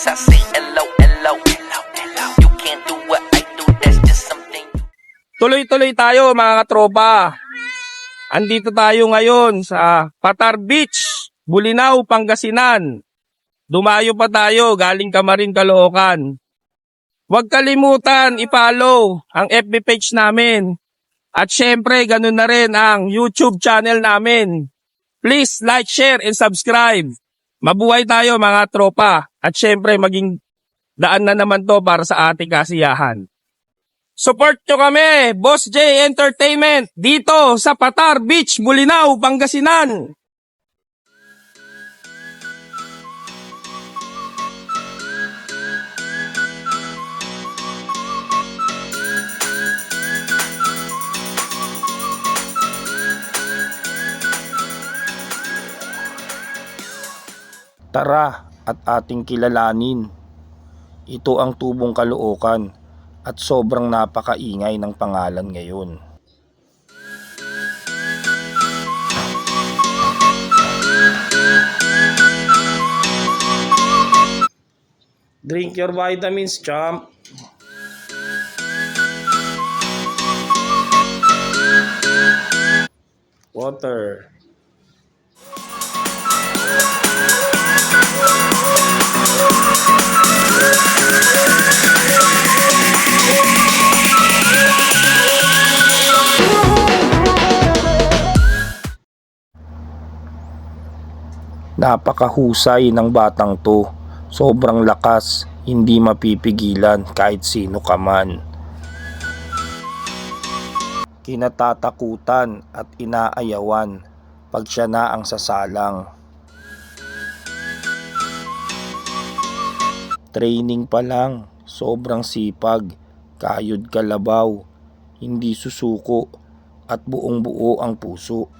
X, I say hello, hello, hello. You can't do what I do, that's just something Tuloy-tuloy tayo mga katropa. Andito tayo ngayon sa Patar Beach, Bulinaw, Pangasinan. Dumayo pa tayo galing Kamarin, Caloocan. Huwag kalimutan i-follow ang FB page namin. At syempre, ganun na rin ang YouTube channel namin. Please like, share, and subscribe. Mabuhay tayo mga tropa. At syempre, maging daan na naman to para sa ating kasiyahan. Support nyo kami, Boss J Entertainment, dito sa Patar Beach, Bulinaw, Pangasinan. Tara at ating kilalanin. Ito ang tubong kalookan at sobrang napakaingay ng pangalan ngayon. Drink your vitamins, champ. Water. Napakahusay ng batang to. Sobrang lakas, hindi mapipigilan kahit sino ka man. Kinatatakutan at inaayawan pag siya na ang sasalang. Training pa lang, sobrang sipag, kayod kalabaw, hindi susuko at buong buo ang puso.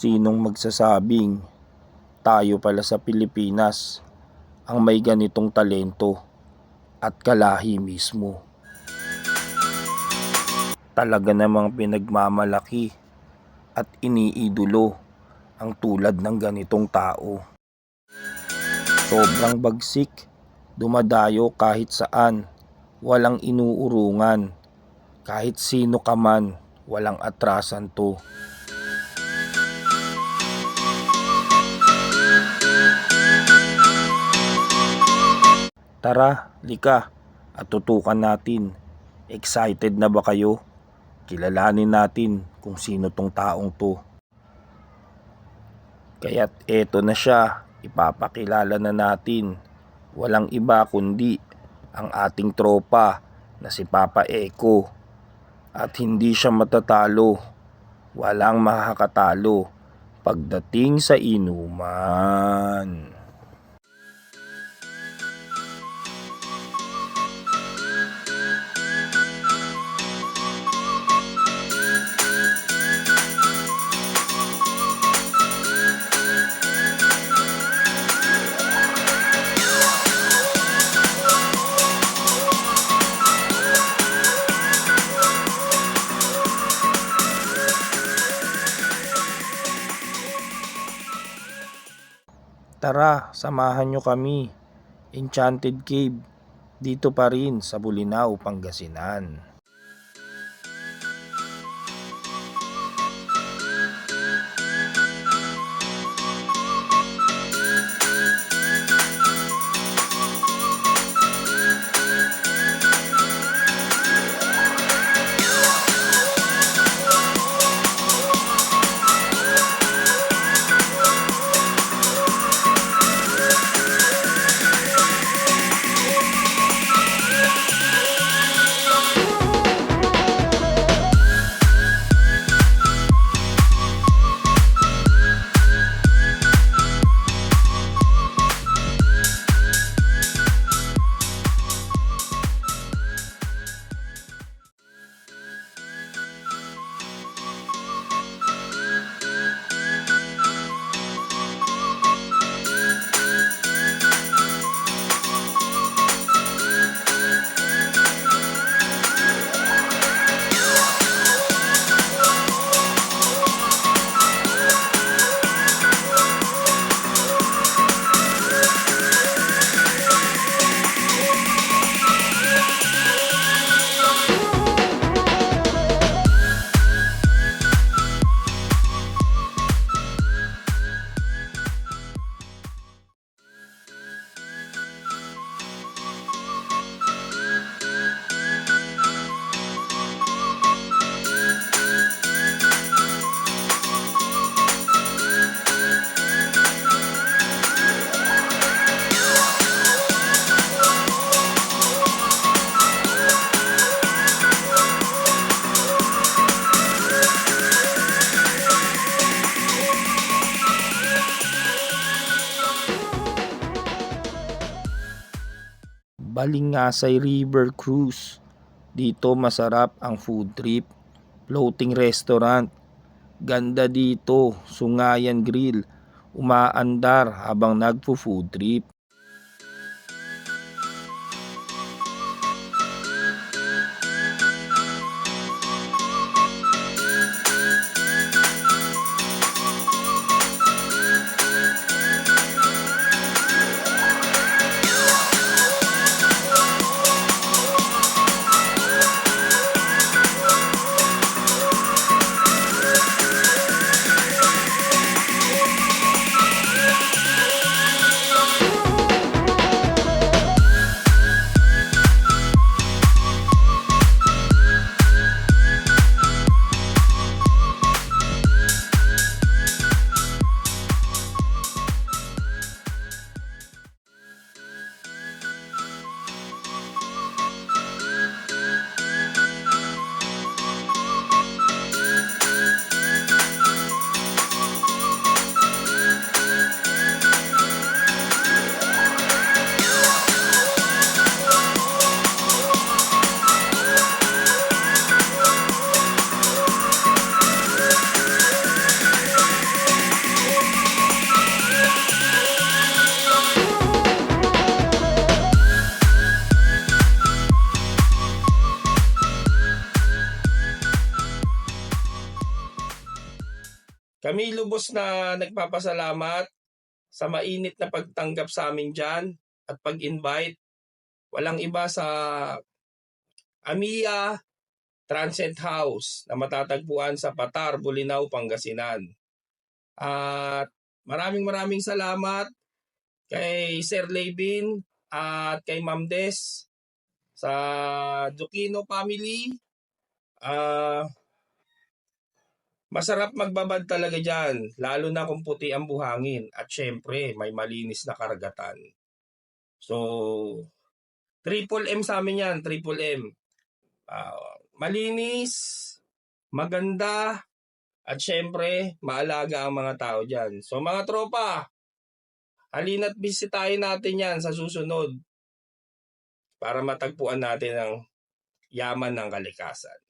Sinong magsasabing tayo pala sa Pilipinas ang may ganitong talento at kalahi mismo. Talaga namang pinagmamalaki at iniidolo ang tulad ng ganitong tao. Sobrang bagsik, dumadayo kahit saan, walang inuurungan. Kahit sino ka man, walang atrasan to. Tara, lika, at tutukan natin. Excited na ba kayo? Kilalanin natin kung sino tong taong to. Kaya't eto na siya, ipapakilala na natin. Walang iba kundi ang ating tropa na si Papa Eko. At hindi siya matatalo. Walang makakatalo pagdating sa inuman. Tara, samahan nyo kami. Enchanted Cave. Dito pa rin sa Bulinaw, Pangasinan. Balingasay River Cruise. Dito masarap ang food trip. Floating restaurant. Ganda dito. Sungayan Grill. Umaandar habang nagpo-food trip. Kami lubos na nagpapasalamat sa mainit na pagtanggap sa amin dyan at pag-invite. Walang iba sa Amiya Transient House na matatagpuan sa Patar, Bulinaw, Pangasinan. At maraming maraming salamat kay Sir Levin at kay Ma'am Des sa Duquino family. Ah, Masarap magbabad talaga dyan, lalo na kung puti ang buhangin. At syempre, may malinis na karagatan. So, triple M sa amin yan, triple M. Ah, malinis, maganda, at syempre, maalaga ang mga tao dyan. So mga tropa, halina't bisitahin natin yan sa susunod para matagpuan natin ang yaman ng kalikasan.